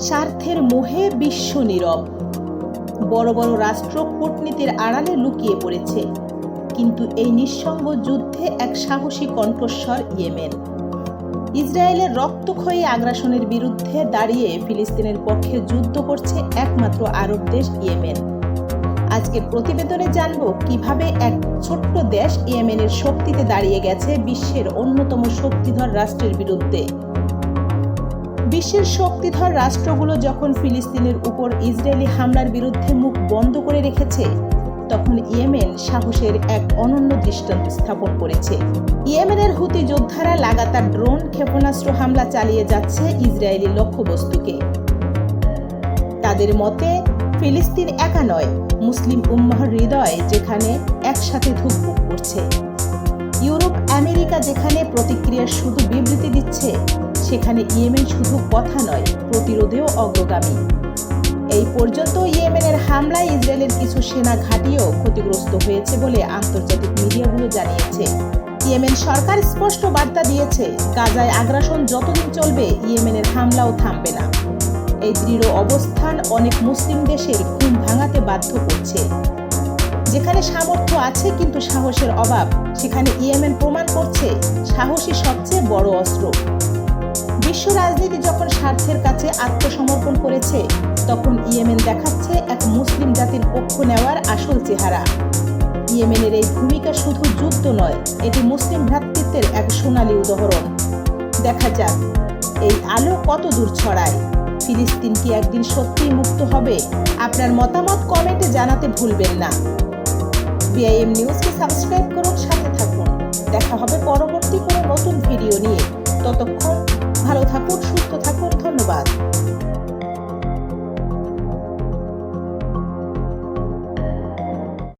স্বার্থের মোহে বিশ্ব নীরব। বড় বড় রাষ্ট্র কূটনীতির আড়ালে লুকিয়ে পড়েছে। কিন্তু এই নিঃসঙ্গ যুদ্ধে এক সাহসী কণ্ঠস্বর ইয়েমেন। ইসরায়েলের রক্তক্ষয়ী আগ্রাসনের বিরুদ্ধে দাঁড়িয়ে ফিলিস্তিনের পক্ষে যুদ্ধ করছে একমাত্র আরব দেশ ইয়েমেন। আজকের প্রতিবেদনে জানব কীভাবে এক ছোট্ট দেশ ইয়েমেনের শক্তিতে দাঁড়িয়ে গেছে বিশ্বের অন্যতম শক্তিধর রাষ্ট্রের বিরুদ্ধে। বিশ্বের শক্তিধর রাষ্ট্রগুলো যখন ফিলিস্তিনের উপর ইসরায়েলি হামলার বিরুদ্ধে মুখ বন্ধ করে রেখেছে, তখন ইয়েমেন সাহসের এক অনন্য দৃষ্টান্ত স্থাপন করেছে। ইয়েমেনের হুতি যোদ্ধারা লাগাতার ড্রোন ক্ষেপণাস্ত্র হামলা চালিয়ে যাচ্ছে ইসরায়েলি লক্ষ্যবস্তুকে। তাদের মতে, ফিলিস্তিন একা নয়, মুসলিম উম্মাহর হৃদয় যেখানে একসাথে ধুকপুক করছে। আমেরিকা যেখানে প্রতিক্রিয়ার শুধু বিবৃতি দিচ্ছে, সেখানে ইয়েমেন শুধু কথা নয়, প্রতিরোধেও অগ্রগামী। এই পর্যন্ত ইয়েমেনের হামলায় ইসরায়েলের কিছু সেনা ঘাঁটিও ক্ষতিগ্রস্ত হয়েছে বলে আন্তর্জাতিক মিডিয়াগুলো জানিয়েছে। ইয়েমেন সরকার স্পষ্ট বার্তা দিয়েছে, গাজায় আগ্রাসন যতদিন চলবে, ইয়েমেনের হামলাও থামবে না। এই দৃঢ় অবস্থান অনেক মুসলিম দেশের ঘুম ভাঙাতে বাধ্য করছে। যেখানে সামর্থ্য আছে কিন্তু সাহসের অভাব, সেখানে ইয়েমেন প্রমাণ করছে সাহসী সবচেয়ে বড় অস্ত্র। বিশ্ব রাজনীতি যখন স্বার্থের কাছে আত্মসমর্পণ করেছে, তখন ইয়েমেন দেখাচ্ছে এক মুসলিম জাতির পক্ষ নেওয়ার আসল চেহারা। ইয়েমেনের এই ভূমিকা শুধু যুদ্ধ নয়, এটি মুসলিম ভ্রাতৃত্বের এক সোনালী উদাহরণ। দেখা যাক, এই আলো কত দূর ছড়ায়? ফিলিস্তিন কি একদিন সত্যিই মুক্ত হবে? আপনার মতামত কমেন্টে জানাতে ভুলবেন না। বিআইএম নিউজকে সাবস্ক্রাইব করুন, সাথে থাকুন। দেখা হবে পরবর্তী কোনো নতুন ভিডিও নিয়ে। ততক্ষণ ভালো থাকুন।